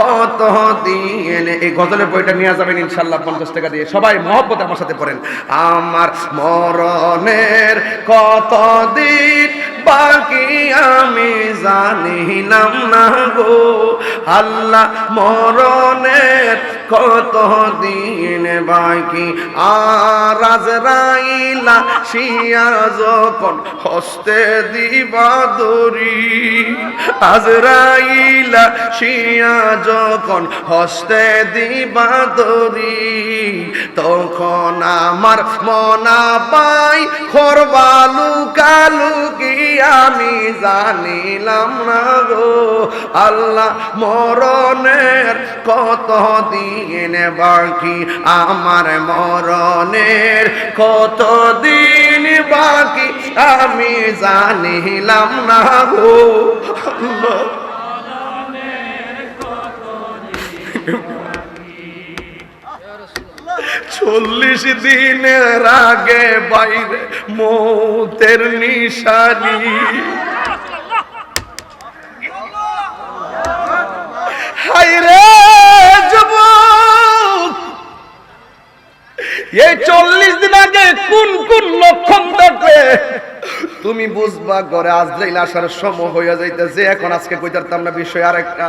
কত দিন? এই গজলের বইটা নিয়ে যাবেন ইনশাল্লাহ পঞ্চাশ টাকা দিয়ে। সবাই মহব্বত আমার সাথে পড়েন। আমার মরণের কত দিন বাকি আমি জানিলাম না গো। আল্লাহ মরণের কত দিন বাকি? আর রাইলা শিয়া যখন হস্তে দিবা দরি আজরাইলা শিয়া যখন হস্তে দিবা দরি তখন আমার মনা পাই খরবালু কালু কি আমি জানিলাম না গো, আল্লাহ মরণের কত দিন বাকি আমার মরণের কত দিন বাকি আমি জানিলাম না গো। চল্লিশ দিনের আগে বাইরে মৌতের নিশানি। হাইরে এই চল্লিশ দিন আগে কোন কোন লক্ষণ দেখবে তুমি বুঝবা, ঘরে আজরাইল আসার সময় হইয়া যাইতেছে, এখন আজকে কইতারতাম না বিষয় আরেকটা।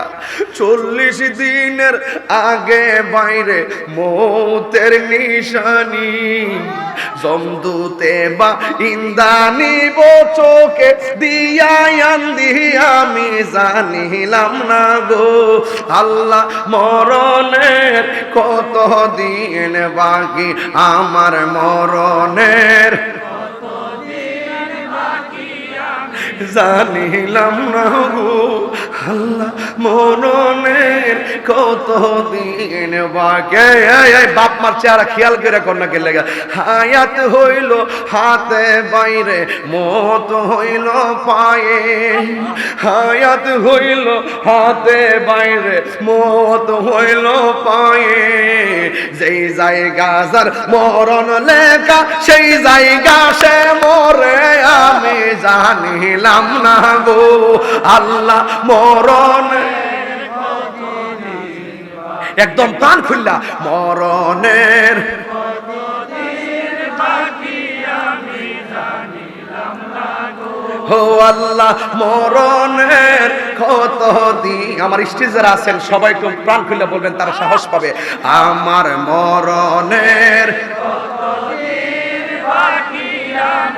চল্লিশ দিনের আগে বাইরে মৌতের নিশানি। জমদুতে বা ইন্দানি চোখে দিয়ায়ান দিয়া আমি জানিলাম না গো। আল্লাহ মরণের কত দিন বাকি, আমার মরণের জানিলাম না গো। আল্লাহ মননের কত দিন বাকে? বাপ মার চেহারা খেয়াল করে কন্যা কে লেগে। হায়াত হইল হাতে বাইরে, মত হইল পায়ে। হায়াত হইল হাতে বাইরে, মত হইল পায়ে। যেই জায়গা যার মরণ লেখা, সেই জায়গা সে মরে জানিলাম না গো, আল্লাহ মরণ। একদম প্রাণ খুললা, মরণের। হো আল্লাহ মরণের কত দিন। আমার স্টেজের আছেন, সবাই একটু প্রাণ খুলে বলবেন, তারা সাহস পাবে। আমার মরণের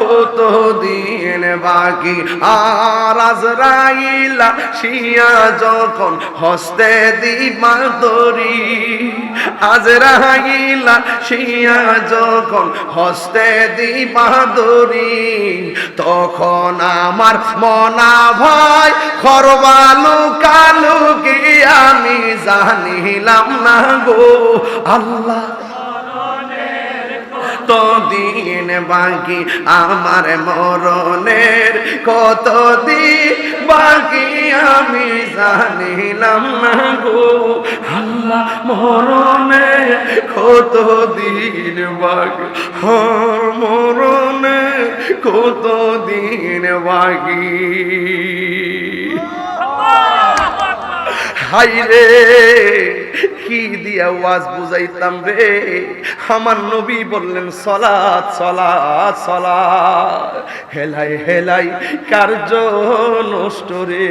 কত দিন বাকি? আর আজরাইলা শিয়া যখন হস্তে দিবা দরি আজরাইলা শিয়া যখন হস্তে দিবা দরি তখন আমার মনা ভয় খরবালু কালু কি আমি জানিলাম না গো আল্লাহ। কত দিন বাকি আমার মরণের? কত দিন বাকি আমি জানিলাম না গো। আল্লাহ মরণের কত দিন বাকি? হর মরণে কত দিন বাকি? হাই রে, কি দিয়া ওয়াজ বুঝাইতাম রে? আমার নবী বললেন, সলাৎ সলাৎ সলাৎ, হেলাই হেলাই কার্য নষ্ট রে?